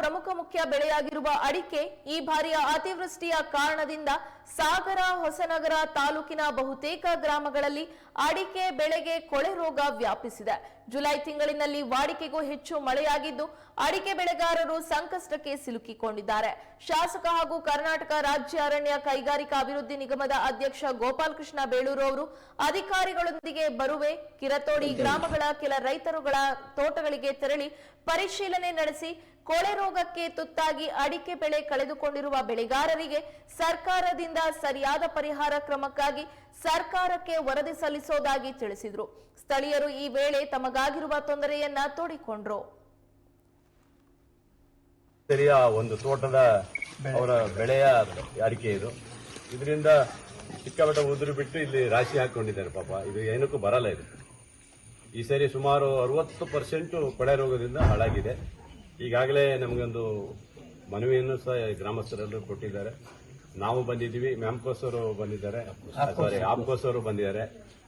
ಪ್ರಮುಖ ಮುಖ್ಯ ಬೆಳೆಯಾಗಿರುವ ಅಡಿಕೆ ಈ ಬಾರಿಯ ಅತಿವೃಷ್ಟಿಯ ಕಾರಣದಿಂದ ಸಾಗರ, ಹೊಸನಗರ ತಾಲೂಕಿನ ಬಹುತೇಕ ಗ್ರಾಮಗಳಲ್ಲಿ ಅಡಿಕೆ ಬೆಳೆಗೆ ಕೊಳೆ ರೋಗ ವ್ಯಾಪಿಸಿದೆ. ಜುಲೈ ತಿಂಗಳಿನಲ್ಲಿ ವಾಡಿಕೆಗೂ ಹೆಚ್ಚು ಮಳೆಯಾಗಿದ್ದು ಅಡಿಕೆ ಬೆಳೆಗಾರರು ಸಂಕಷ್ಟಕ್ಕೆ ಸಿಲುಕಿಕೊಂಡಿದ್ದಾರೆ. ಶಾಸಕ ಹಾಗೂ ಕರ್ನಾಟಕ ರಾಜ್ಯ ಅರಣ್ಯ ಕೈಗಾರಿಕಾ ಅಭಿವೃದ್ಧಿ ನಿಗಮದ ಅಧ್ಯಕ್ಷ ಗೋಪಾಲಕೃಷ್ಣ ಬೇಳೂರು ಅವರು ಅಧಿಕಾರಿಗಳೊಂದಿಗೆ ಬರುವೆ ಕಿರತೋಡಿ ಗ್ರಾಮಗಳ ಕೆಲ ರೈತರುಗಳ ತೋಟಗಳಿಗೆ ತೆರಳಿ ಪರಿಶೀಲನೆ ನಡೆಸಿ ಕೊಳೆ ರೋಗಕ್ಕೆ ತುತ್ತಾಗಿ ಅಡಿಕೆ ಬೆಳೆ ಕಳೆದುಕೊಂಡಿರುವ ಬೆಳೆಗಾರರಿಗೆ ಸರ್ಕಾರದಿಂದ ಸರಿಯಾದ ಪರಿಹಾರ ಕ್ರಮಕ್ಕಾಗಿ ಸರ್ಕಾರಕ್ಕೆ ವರದಿ ಸಲ್ಲಿಸೋದಾಗಿ ತಿಳಿಸಿದರು. ಸ್ಥಳೀಯರು ಈ ವೇಳೆ ತಮಗಾಗಿರುವ ತೊಂದರೆಯನ್ನ ತೋಡಿಕೊಂಡ್ರು. ಸರಿಯ ಒಂದು ತೋಟದ ಅವರ ಬೆಳೆಯ ಅಡಿಕೆ ಇದು. ಇದರಿಂದ ಸಿಕ್ಕಾಪಟ್ಟೆ ಉದುರು ಬಿಟ್ಟು ಇಲ್ಲಿ ರಾಶಿ ಹಾಕೊಂಡಿದ್ದಾರೆ ಪಾಪ. ಇದು ಏನಕ್ಕೂ ಬರಲ್ಲ ಇದು. ಈ ಸರಿ ಸುಮಾರು ಅರವತ್ತು ಪರ್ಸೆಂಟ್ ಕೊಳೆ ರೋಗದಿಂದ ಹಾಳಾಗಿದೆ. ಈಗಾಗಲೇ ನಮಗೊಂದು ಮನವಿಯನ್ನು ಸಹ ಗ್ರಾಮಸ್ಥರೆಲ್ಲರೂ ಕೊಟ್ಟಿದ್ದಾರೆ. ನಾವು ಬಂದಿದ್ದೀವಿ ಮ್ಯಾಮ್ಕೋಸ್ ಅವರು ಬಂದಿದ್ದಾರೆ. ಸಾರಿ ಆಪ್ಕೋಸ್ ಅವರು ಬಂದಿದ್ದಾರೆ.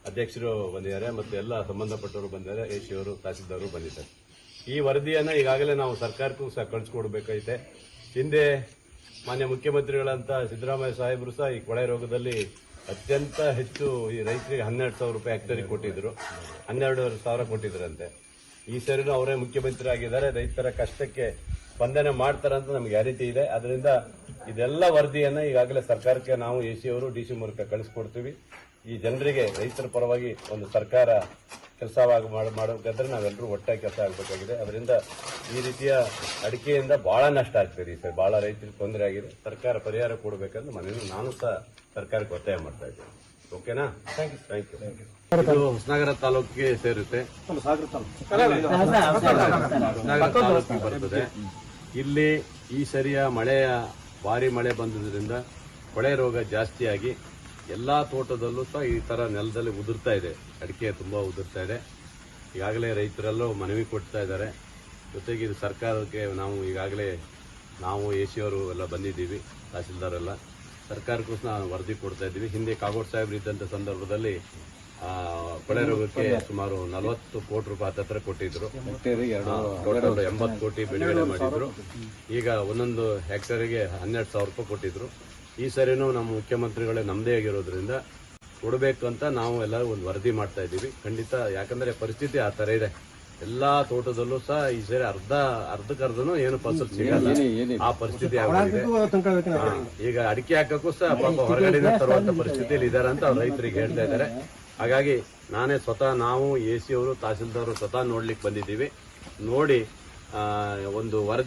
ಅಧ್ಯಕ್ಷರು ಬಂದಿದ್ದಾರೆ ಮತ್ತು ಎಲ್ಲ ಸಂಬಂಧಪಟ್ಟವರು ಬಂದಿದ್ದಾರೆ ಎ ತಹಸೀಲ್ದಾರರು ಬಂದಿದ್ದಾರೆ. ಈ ವರದಿಯನ್ನು ಈಗಾಗಲೇ ನಾವು ಸರ್ಕಾರಕ್ಕೂ ಸಹ ಕಳಿಸ್ಕೊಡ್ಬೇಕೈತೆ ಹಿಂದೆ ಮಾನ್ಯ ಮುಖ್ಯಮಂತ್ರಿಗಳಂತ ಸಿದ್ದರಾಮಯ್ಯ ಸಾಹೇಬರು ಸಹ ಈ ಕೊಳೆ ರೋಗದಲ್ಲಿ ಅತ್ಯಂತ ಹೆಚ್ಚು ಈ ರೈತರಿಗೆ ಹನ್ನೆರಡು ಸಾವಿರ ರೂಪಾಯಿ ಹೆಕ್ಟರಿಗೆ ಕೊಟ್ಟಿದ್ರು. ಹನ್ನೆರಡು ಸಾವಿರ ಕೊಟ್ಟಿದ್ರಂತೆ. ಈ ಸರಿನೂ ಅವರೇ ಮುಖ್ಯಮಂತ್ರಿ ಆಗಿದ್ದಾರೆ ರೈತರ ಕಷ್ಟಕ್ಕೆ ಸ್ಪಂದನೆ ಅಂತ ನಮ್ಗೆ ಗ್ಯಾರಂಟಿ ಇದೆ. ಅದರಿಂದ ಇದೆಲ್ಲ ವರದಿಯನ್ನು ಈಗಾಗಲೇ ಸರ್ಕಾರಕ್ಕೆ ನಾವು ಎ ಸಿ ಅವರು, ಡಿ ಸಿ ಮೂಲಕ ಕಳಿಸ್ಕೊಡ್ತೀವಿ. ಈ ಜನರಿಗೆ, ರೈತರ ಪರವಾಗಿ ಒಂದು ಸರ್ಕಾರ ಕೆಲಸವಾಗಿ ಮಾಡಬೇಕಾದ್ರೆ ನಾವೆಲ್ಲರೂ ಒಟ್ಟಾಗಿ ಕೆಲಸ ಆಗಬೇಕಾಗಿದೆ. ಅದರಿಂದ ಈ ರೀತಿಯ ಅಡಿಕೆಯಿಂದ ಬಹಳ ನಷ್ಟ ಆಗ್ತದೆ ಸರ್. ಬಹಳ ರೈತರಿಗೆ ತೊಂದರೆ ಆಗಿದೆ. ಸರ್ಕಾರ ಪರಿಹಾರ ಕೊಡಬೇಕಂದ್ರೆ ಮನೆಯಲ್ಲಿ ನಾನು ಸಹ ಸರ್ಕಾರಕ್ಕೆ ಒತ್ತಾಯ ಮಾಡ್ತಾ ಇದ್ದೇನೆ. ಓಕೆನಾ ಥ್ಯಾಂಕ್ ಯು ಇದು ಹೊಸನಗರ ತಾಲೂಕಿಗೆ ಸೇರುತ್ತೆ. ಹೊಸನಗರ ತಾಲೂಕಿಗೆ ಬರ್ತದೆ. ಇಲ್ಲಿ ಈ ಸರಿಯ ಮಳೆಯ ಭಾರಿ ಮಳೆ ಬಂದಿದ್ದರಿಂದ ಕೊಳೆ ರೋಗ ಜಾಸ್ತಿಯಾಗಿ ಎಲ್ಲಾ ತೋಟದಲ್ಲೂ ಸಹ ಈ ತರ ನೆಲದಲ್ಲಿ ಉದುರ್ತಾ ಇದೆ. ಅಡಿಕೆ ತುಂಬಾ ಉದುರ್ತಾ ಇದೆ. ಈಗಾಗಲೇ ರೈತರೆಲ್ಲೂ ಮನವಿ ಕೊಡ್ತಾ ಇದ್ದಾರೆ. ಜೊತೆಗೆ ಇದು ಸರ್ಕಾರಕ್ಕೆ ನಾವು ಈಗಾಗಲೇ ನಾವು ಎ ಸಿಯವರು ಎಲ್ಲ ಬಂದಿದ್ದೀವಿ ತಹಸೀಲ್ದಾರ್ ಎಲ್ಲ. ಸರ್ಕಾರಕ್ಕೂ ಸಹ ವರದಿ ಕೊಡ್ತಾ ಇದ್ದೀವಿ. ಹಿಂದೆ ಕಾಗೋಡ್ ಸಾಹೇಬ್ರು ಇದ್ದಂಥ ಸಂದರ್ಭದಲ್ಲಿ ಆ, ಕೊಳೆ ರೋಗಕ್ಕೆ ಸುಮಾರು ನಲವತ್ತು ಕೋಟಿ ರೂಪಾಯಿ ಹತ್ತತ್ರ ಕೊಟ್ಟಿದ್ರು. ಎಂಬತ್ತು ಕೋಟಿ ಬಿಡುಗಡೆ ಮಾಡಿದ್ರು. ಈಗ ಒಂದೊಂದು ಹೆಕ್ಟೇರಿಗೆ ಹನ್ನೆರಡು ಸಾವಿರ ರೂಪಾಯಿ ಕೊಟ್ಟಿದ್ರು. ಈ ಸರಿನೂ ನಮ್ಮ ಮುಖ್ಯಮಂತ್ರಿಗಳೇ ನಮ್ಮದೇ ಆಗಿರೋದ್ರಿಂದ ಕೊಡಬೇಕು ಅಂತ ನಾವು ಎಲ್ಲರೂ ಒಂದು ವರದಿ ಮಾಡ್ತಾ ಇದ್ದೀವಿ. ಖಂಡಿತ ಯಾಕಂದ್ರೆ ಪರಿಸ್ಥಿತಿ ಆ ತರ ಇದೆ. ಎಲ್ಲಾ ತೋಟದಲ್ಲೂ ಸಹ ಈ ಸರಿ ಅರ್ಧ ಅರ್ಧಕ್ಕರ್ಧನೂ ಏನು ಫಸಲ್ ಸಿಗಲ್ಲ. ಆ ಪರಿಸ್ಥಿತಿ ಆಗಿದೆ ಈಗ ಅಡಿಕೆ ಹಾಕಕ್ಕೂ ಸಹ ಪಾಪ ಹೊರಗಡೆ ತರುವಂತ ಪರಿಸ್ಥಿತಿಯಲ್ಲಿ ಇದಾರೆ ಅಂತ ಅವ್ರು ರೈತರಿಗೆ ಹೇಳ್ತಾ ಇದ್ದಾರೆ. ಹಾಗಾಗಿ ನಾನೇ ಸ್ವತಃ ನಾವು ಎ ಸಿ ಅವರು ತಹಸೀಲ್ದಾರ್ ಸ್ವತಃ ನೋಡ್ಲಿಕ್ಕೆ ಬಂದಿದ್ದೀವಿ. ನೋಡಿ ಆ, ಒಂದು ವರದಿ